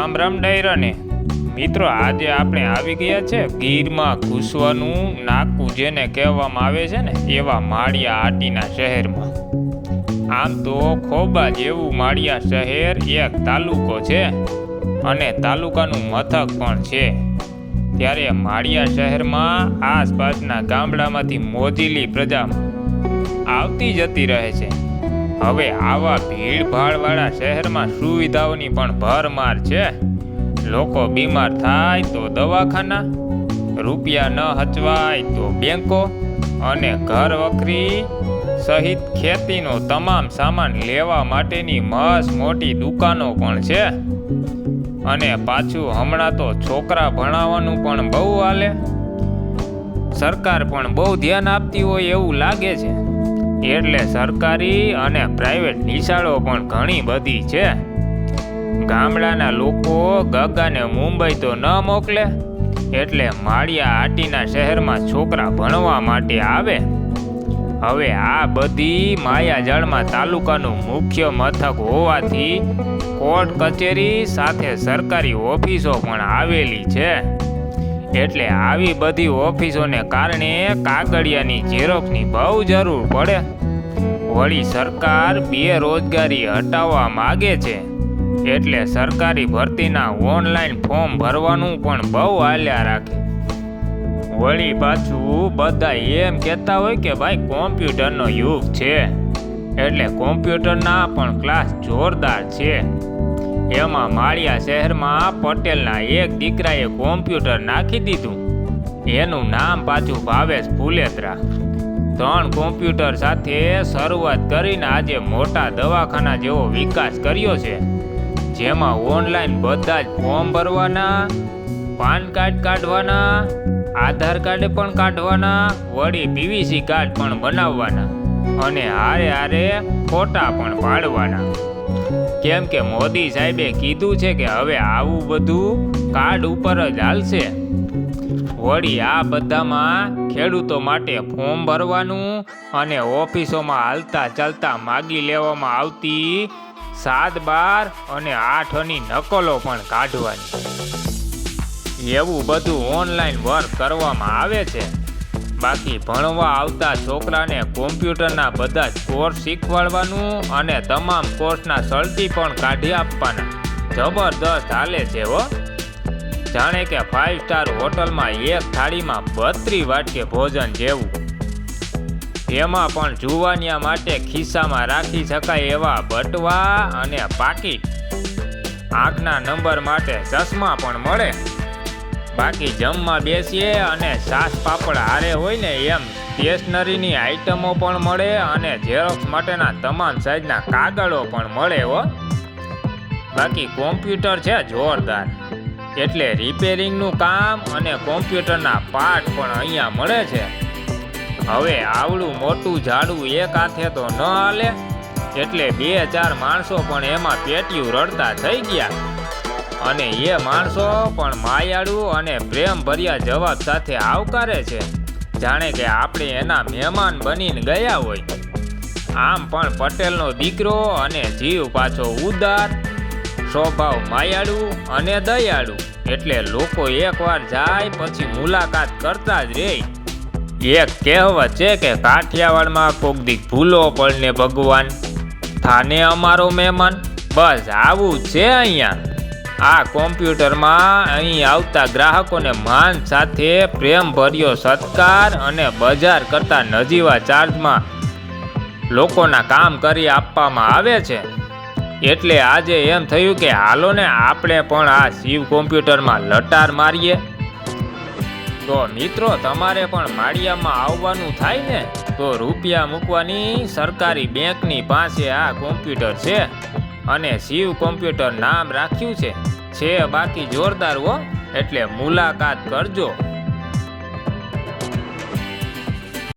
રામ રામ ડાયરાને. મિત્રો, આજે આપણે આવી ગયા છે ગીરમાં ઘૂસવાનું નાકું જેને કહેવામાં આવે છે ને, એવા માળિયા આટીના શહેરમાં. આમ તો ખોબા જેવું માળિયા શહેર એક તાલુકો છે અને તાલુકાનું મથક પણ છે. ત્યારે માળિયા શહેરમાં આસપાસના ગામડામાંથી મોજીલી પ્રજા આવતી જતી રહે છે. હવે આવા ભીડભાડવાળા શહેરમાં સુવિધાઓની પણ ભરમાર છે. લોકો બીમાર થાય તો દવાખાના, રૂપિયા ન હચવાય તો બેંકો અને ઘર વખરી સહિત ખેતીનો તમામ સામાન લેવા માટેની મસ્ત મોટી દુકાનો પણ છે. અને પાછું હમણાં તો છોકરા ભણાવવાનું પણ બહુ હાલે. સરકાર પણ બહુ ધ્યાન આપતી હોય એવું લાગે છે. એટલે સરકારી અને પ્રાઇવેટ નિશાળો પણ ઘણી બધી છે. ગામડાના લોકો ગગાને મુંબઈ તો ન મોકલે, એટલે માળિયા આટીના શહેરમાં છોકરા ભણવા માટે આવે. હવે આ બધી માયાજાળમાં તાલુકાનું મુખ્ય મથક હોવાથી કોર્ટ કચેરી સાથે સરકારી ઓફિસો પણ આવેલી છે. એટલે આવી બધી ઓફિસોને કારણે કાગળિયાની ઝેરોક્ષની બહુ જરૂર પડે. વળી સરકાર બેરોજગારી હટાવવા માગે છે. એટલે સરકારી ભરતીના ઓનલાઈન ફોર્મ ભરવાનું પણ બહુ હાલ્યા રાખે. વળી પાછું બધા એમ કહેતા હોય કે ભાઈ કોમ્પ્યુટરનો યુગ છે. એટલે કોમ્પ્યુટરના પણ ક્લાસ જોરદાર છે. એમાં માળિયા શહેરમાં પટેલના એક દીકરાએ કોમ્પ્યુટર નાખી દીધું. એનું નામ પાછું ભાવેશ ફુલેત્રા. ત્રણ કોમ્પ્યુટર સાથે શરૂઆત કરીને આજે મોટા દવાખાના જેવો વિકાસ કર્યો છે. જેમાં ઓનલાઈન બધા જ ફોર્મ ભરવાના, પાન કાર્ડ કાઢવાના, આધાર કાર્ડ પણ કાઢવાના વળી પીવીસી કાર્ડ પણ બનાવવાના અને હારે હારે ફોટા પણ પાડવાના. કેમ કે મોદી સાહેબે કીધું છે કે હવે આવું બધું કાર્ડ ઉપર જ હાલશે. વળી આ બધામાં ખેડૂતો માટે ફોર્મ ભરવાનું અને ઓફિસોમાં હાલતા ચાલતા માગી લેવામાં આવતી સાત બાર અને આઠની નકલો પણ કાઢવાની. એવું બધું ઓનલાઈન વર્ક કરવામાં આવે છે. બાકી ભણવા આવતા છોકરાને કોમ્પ્યુટરના બધા જ કોર્સ શીખવાડવાનું અને તમામ કોર્સના સર્ટી પણ કાઢી આપવાના. જબરદસ્ત હાલે છે હો. જાણે કે ફાઇવ સ્ટાર હોટલમાં એક થાળીમાં બત્રી વાટકે ભોજન જેવું. એમાં પણ જુવાનિયા માટે ખિસ્સામાં રાખી શકાય એવા બટવા અને પાકીટ. આંખના નંબર માટે ચશ્મા પણ મળે. બાકી જમવા બેસીએ અને સાસ પાપડ હારે હોય ને એમ સ્ટેશનરીની આઇટમો પણ મળે અને ઝેરોક્સ માટેના તમામ સાઈઝના કાગળો પણ મળે હો. બાકી કોમ્પ્યુટર છે જોરદાર. એટલે રિપેરિંગનું કામ અને કોમ્પ્યુટરના પાર્ટ પણ અહીંયા મળે છે. હવે આવડું મોટું ઝાડું એક હાથે તો ન હાલે. એટલે બે ચાર માણસો પણ એમાં પેટીયું રડતા થઈ ગયા. અને એ માણસો પણ માયાળુ અને પ્રેમ ભર્યા જવાબ સાથે આવકારે છે. જાણે કે આપણે એના મહેમાન બનીને ગયા હોય. આમ પણ પટેલનો દીકરો અને જીવ પાછો ઉદાર સ્વભાવ માયાળુ અને દયાળુ. એટલે લોકો એકવાર જાય પછી મુલાકાત કરતા જ રહે એક કહેવત છે કે કાઠિયાવાડમાં કોક દીક ભૂલો પડને ભગવાન. થાને અમારો મહેમાન. બસ આવું છે અહીંયા. આ કોમ્પ્યુટરમાં અહીં આવતા ગ્રાહકોને માન સાથે પ્રેમભર્યો સત્કાર અને બજાર કરતા નજીવા ચાર્જમાં લોકોના કામ કરી આપવામાં આવે છે. એટલે આજે એમ થયું કે હાલો ને આપણે પણ આ શિવ કોમ્પ્યુટરમાં લટાર મારીએ. તો મિત્રો, તમારે પણ માળિયામાં આવવાનું થાય ને? તો રૂપિયા મૂકવાની સરકારી બેંકની પાસે આ કોમ્પ્યુટર છે. અને શિવ કોમ્પ્યુટર નામ રાખ્યું છે. છે બાકી જોરદાર હો એટલે મુલાકાત કરજો.